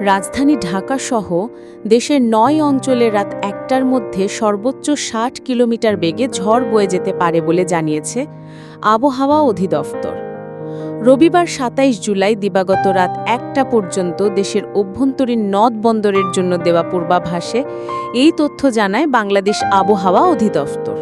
রাজধানী ঢাকা সহ দেশের নয় অঞ্চলে রাত একটার মধ্যে সর্বোচ্চ ষাট কিলোমিটার বেগে ঝড় বয়ে যেতে পারে বলে জানিয়েছে আবহাওয়া অধিদপ্তর। রবিবার সাতাইশ জুলাই দিবাগত রাত একটা পর্যন্ত দেশের অভ্যন্তরীণ নদ বন্দরের জন্য দেওয়া পূর্বাভাসে এই তথ্য জানায় বাংলাদেশ আবহাওয়া অধিদপ্তর।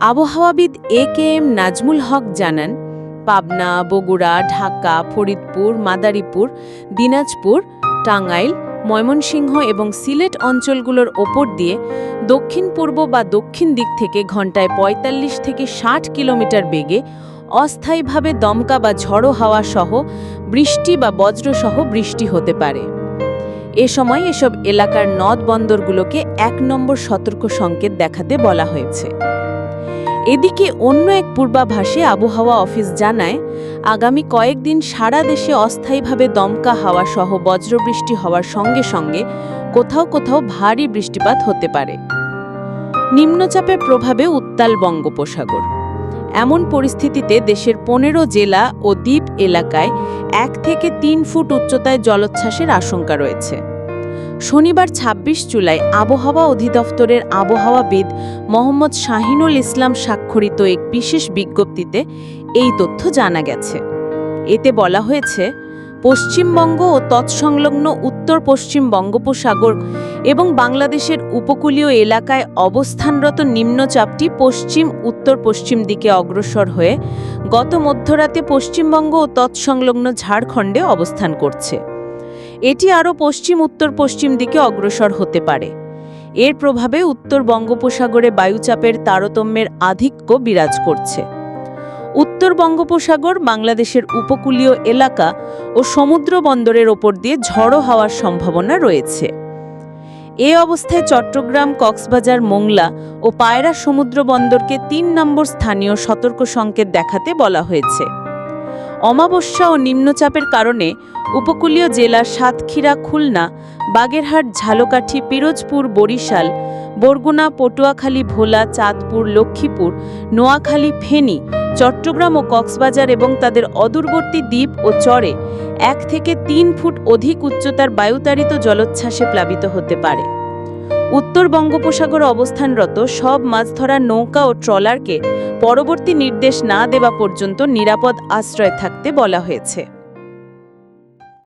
আবহাওয়াবিদ এ কে এম নাজমুল হক জানান, পাবনা, বগুড়া, ঢাকা, ফরিদপুর, মাদারীপুর, দিনাজপুর টাঙ্গাইল, ময়মনসিংহ এবং সিলেট অঞ্চলগুলোর ওপর দিয়ে দক্ষিণ পূর্ব বা দক্ষিণ দিক থেকে ঘন্টায় ৪৫ থেকে ষাট কিলোমিটার বেগে অস্থায়ীভাবে দমকা বা ঝড়ো হাওয়া সহ বৃষ্টি বা বজ্রসহ বৃষ্টি হতে পারে। এ সময় এসব এলাকার নদ বন্দরগুলোকে এক নম্বর সতর্ক সংকেত দেখাতে বলা হয়েছে। এদিকে অন্য এক পূর্বাভাসে আবহাওয়া অফিস জানায়, আগামী কয়েকদিন সারা দেশে অস্থায়ীভাবে দমকা হাওয়া সহ বজ্রবৃষ্টি হওয়ার সঙ্গে সঙ্গে কোথাও কোথাও ভারী বৃষ্টিপাত হতে পারে। নিম্নচাপের প্রভাবে উত্তাল বঙ্গোপসাগর। এমন পরিস্থিতিতে দেশের পনেরো জেলা ও দ্বীপ এলাকায় এক থেকে তিন ফুট উচ্চতায় জলোচ্ছ্বাসের আশঙ্কা রয়েছে। শনিবার ২৬ জুলাই আবহাওয়া অধিদপ্তরের আবহাওয়াবিদ মোহাম্মদ শাহিনুল ইসলাম স্বাক্ষরিত এক বিশেষ বিজ্ঞপ্তিতে এই তথ্য জানা গেছে। এতে বলা হয়েছে, পশ্চিমবঙ্গ ও তৎসংলগ্ন উত্তর পশ্চিম বঙ্গোপসাগর এবং বাংলাদেশের উপকূলীয় এলাকায় অবস্থানরত নিম্নচাপটি পশ্চিম উত্তর পশ্চিম দিকে অগ্রসর হয়ে গত মধ্যরাতে পশ্চিমবঙ্গ ও তৎসংলগ্ন ঝাড়খণ্ডে অবস্থান করছে। এটি আরও পশ্চিম, উত্তর পশ্চিম দিকে অগ্রসর হতে পারে। এর প্রভাবে উত্তর বঙ্গোপসাগরে বায়ুচাপের তারতম্যের আধিক্য বিরাজ করছে। উত্তর বঙ্গোপসাগর বাংলাদেশের উপকূলীয় এলাকা ও সমুদ্র বন্দরের ওপর দিয়ে ঝড়ো হওয়ার সম্ভাবনা রয়েছে। এ অবস্থায় চট্টগ্রাম, কক্সবাজার, মোংলা ও পায়রা সমুদ্র বন্দরকে তিন নম্বর স্থানীয় সতর্ক সংকেত দেখাতে বলা হয়েছে। অমাবস্যা ও নিম্নচাপের কারণে উপকূলীয় জেলা সাতক্ষীরা, খুলনা, বাগেরহাট, ঝালকাঠি, পিরোজপুর, বরিশাল, বরগুনা, পটুয়াখালী, ভোলা, চাঁদপুর, লক্ষ্মীপুর, নোয়াখালী, ফেনী, চট্টগ্রাম ও কক্সবাজার এবং তাদের অদূরবর্তী দ্বীপ ও চরে এক থেকে তিন ফুট অধিক উচ্চতার বায়ুতাড়িত জলোচ্ছ্বাসে প্লাবিত হতে পারে। উত্তর বঙ্গোপসাগরে অবস্থানরত সব মাছ ধরা নৌকা ও ট্রলারকে পরবর্তী নির্দেশ না দেওয়া পর্যন্ত নিরাপদ আশ্রয় থাকতে বলা হয়েছে।